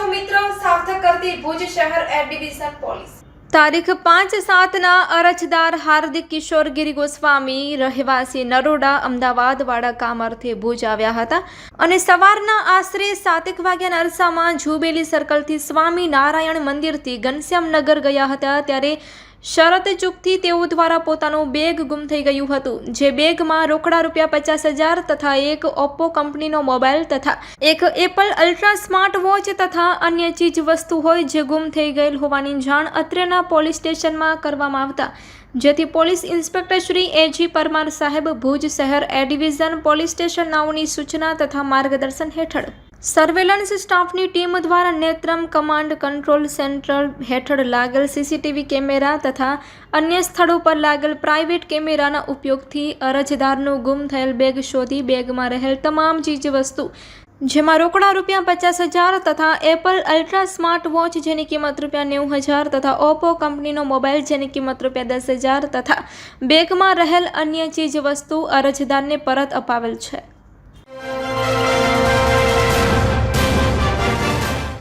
છો મિત્રો સાર્થક કરતી ભુજ શહેર એર ડિવિઝન પોલીસ. તારીખ પાંચ સાતના અરજદાર હાર્દિક કિશોર ગિરી ગોસ્વામી રહેવાસી નરોડા અમદાવાદવાળા કામ ભુજ આવ્યા હતા અને સવારના આશરે સાતેક વાગ્યાના અરસામાં જુબેલી સર્કલથી સ્વામી નારાયણ મંદિરથી ઘનશ્યામનગર ગયા હતા ત્યારે શરત ચૂકથી તેઓ દ્વારા પોતાનું બેગ ગુમ થઈ ગયું હતું, જે બેગમાં રોકડા રૂપિયા પચાસ હજાર તથા એક ઓપ્પો કંપનીનો મોબાઈલ તથા એક એપલ અલ્ટ્રા સ્માર્ટ વોચ તથા અન્ય ચીજ વસ્તુ હોય જે ગુમ થઈ ગયેલ હોવાની જાણ અત્રેના પોલીસ સ્ટેશનમાં કરવામાં આવતા. જેથી police inspector Shri A G Parmar સાહેબ ભુજ શહેર એ ડિવિઝન પોલીસ સ્ટેશન નાઓની સૂચના તથા માર્ગદર્શન હેઠળ સર્વેલન્સ સ્ટાફની ટીમ દ્વારા નેત્રમ કમાન્ડ કંટ્રોલ સેન્ટ્રલ હેઠળ લાગેલ સીસીટીવી કેમેરા તથા અન્ય સ્થળો પર લાગેલ પ્રાઇવેટ કેમેરાના ઉપયોગથી અરજદારનું ગુમ થયેલ બેગ શોધી બેગમાં રહેલ તમામ ચીજવસ્તુ, જેમાં રોકડા રૂપિયા પચાસ હજાર તથા એપલ અલ્ટ્રા સ્માર્ટ વોચ જેની કિંમત રૂપિયા નેવું હજાર તથા ઓપ્પો કંપનીનો મોબાઈલ જેની કિંમત રૂપિયા દસ હજાર તથા બેગમાં રહેલ અન્ય ચીજ વસ્તુ અરજદારને પરત અપાવેલ છે.